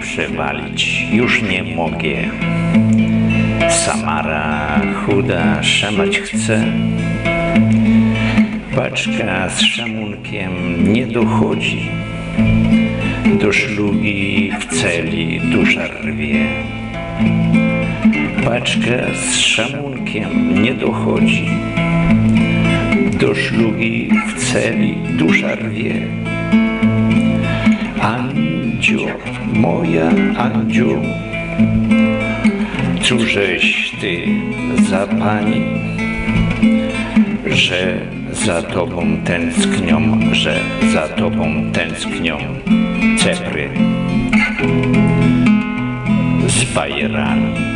przewalić już nie mogę. Samara chuda szamać chce. Paczka z szamunkiem nie dochodzi. Do szlugi w celi dusza rwie. Paczka z szamunkiem nie dochodzi. Do szlugi w celi dusza rwie. Moja Andziu, cóżeś ty za pani, że za tobą tęsknią, że za tobą tęsknią cepry z bajerami.